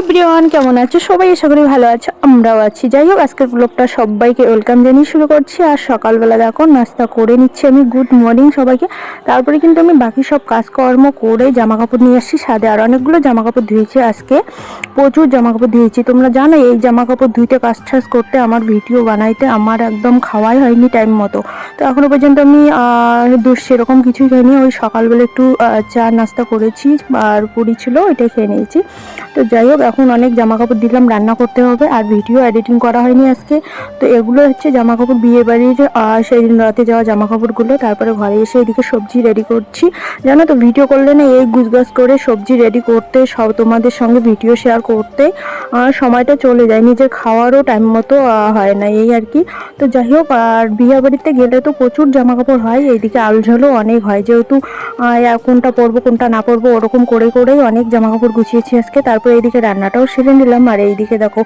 Everyone, কেমন আছে? সবাই আশা করি ভালো আছে, আমরাও আছি। যাই হোক, আজকের ব্লগটা সবাইকে ওয়েলকাম জানিয়ে শুরু করছি। আর সকালবেলা দেখো, নাস্তা করে নিচ্ছি আমি। গুড মর্নিং সবাইকে। তারপরে কিন্তু আমি বাকি সব কাজকর্ম করে জামা কাপড় নিয়ে আসছি সাদে। আর অনেকগুলো জামা কাপড় ধুয়েছি আজকে। প্রচুর জামা কাপড় ধুয়েছি। তোমরা জানো এই জামা কাপড় ধুইতে, কাজ টাজ করতে, আমার ভিডিও বানাইতে আমার একদম খাওয়াই হয়নি টাইম মতো। তো এখনও পর্যন্ত আমি সেরকম কিছুই খাইনি। ওই সকালবেলা একটু চা নাস্তা করেছি, আর পুরি ছিল, ওইটাই খেয়ে নিয়েছি। তো যাই হোক এখন অনেক জামা কাপড় দিলাম রান্না করতে হবে আর ভিডিও এডিটিং করা হয়নি আজকে। তো এগুলো হচ্ছে জামা কাপড় বিয়ে বাড়ির আহ, সেই দিন রাতে যাওয়া জামা কাপড়গুলো তারপরে ঘরে এসে এদিকে সবজি রেডি করছি। জানো তো ভিডিও করলে না এই গুজগাছ করে সবজি রেডি করতে সব তোমাদের সঙ্গে ভিডিও শেয়ার করতে। সময়টা চলে যায়। নিজের খাওয়ারও টাইম মতো হয় না এই আর কি। তো যাই হোক, আর বিয়েবাড়িতে গেলে তো প্রচুর জামা কাপড় হয়। এইদিকে আলঝালও অনেক হয়। যেহেতু কোনটা পরবো, কোনটা না পরবো, ওরকম করে করেই অনেক জামা কাপড় গুছিয়েছি আজকে। তারপর এইদিকে রান্নাটাও সেরে নিলাম। আর এইদিকে দেখো,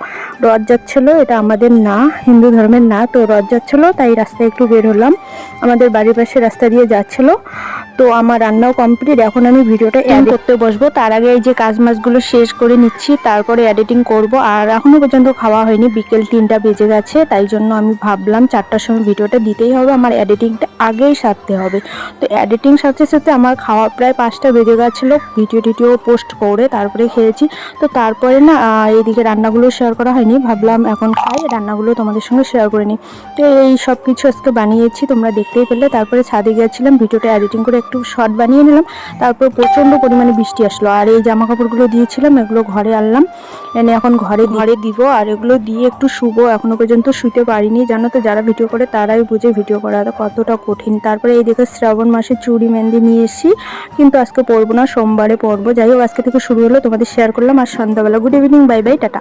রথ যাচ্ছিল। এটা আমাদের না, হিন্দু ধর্মের না। তো রথ যাচ্ছিল, তাই রাস্তায় একটু বের হলাম। আমাদের বাড়ির পাশে রাস্তা দিয়ে যাচ্ছিল। তো আমার রান্নাও কমপ্লিট এখন আমি ভিডিওটা এন্ড করতে বসবো। তার আগে এই যে কাজ মাছগুলো শেষ করে নিচ্ছি তারপরে এডিটিং করব। আর এখনও পর্যন্ত খাওয়া হয়নি বিকেল তিনটা বেজে গেছে তাই জন্য আমি ভাবলাম চারটার সময় ভিডিওটা দিতেই হবে আমার এডিটিংটা আগেই সারতে হবে। তো এডিটিং সাথে সাথে আমার খাওয়া প্রায় পাঁচটা বেজে গেছিল ভিডিও টিডিও পোস্ট করে তারপরে খেয়েছি। তো তারপরে না এইদিকে রান্নাগুলো শেয়ার করা হয়নি ভাবলাম এখন খাই রান্নাগুলো তোমাদের সঙ্গে শেয়ার করে নিই। তো এই সব কিছু আজকে বানিয়েছি তোমরা দেখতেই পেলে। তারপরে ছাদে গিয়েছিলাম ভিডিওটা এডিটিং করে একটু শর্ট বানিয়ে নিলাম। তারপর প্রচণ্ড পরিমাণে বৃষ্টি আসলো। আর এই জামা কাপড়গুলো দিয়েছিলাম এগুলো ঘরে আনলাম। এনে এখন ঘরে ঘরে দিব। আর এগুলো দিয়ে একটু শুবো। এখনও পর্যন্ত শুতে পারিনি। জানো তো যারা ভিডিও করে তারাই বুঝে ভিডিও করা কতটা কঠিন। তারপরে এই দেখে শ্রাবণ মাসে চুড়ি মেহেন্দি নিয়ে এসেছি। কিন্তু আজকে পরবো না সোমবারে পরবো। যাই হোক আজকে থেকে শুরু হলো। তোমাদের শেয়ার করলাম। আর সন্ধ্যাবেলা good evening bye bye tata.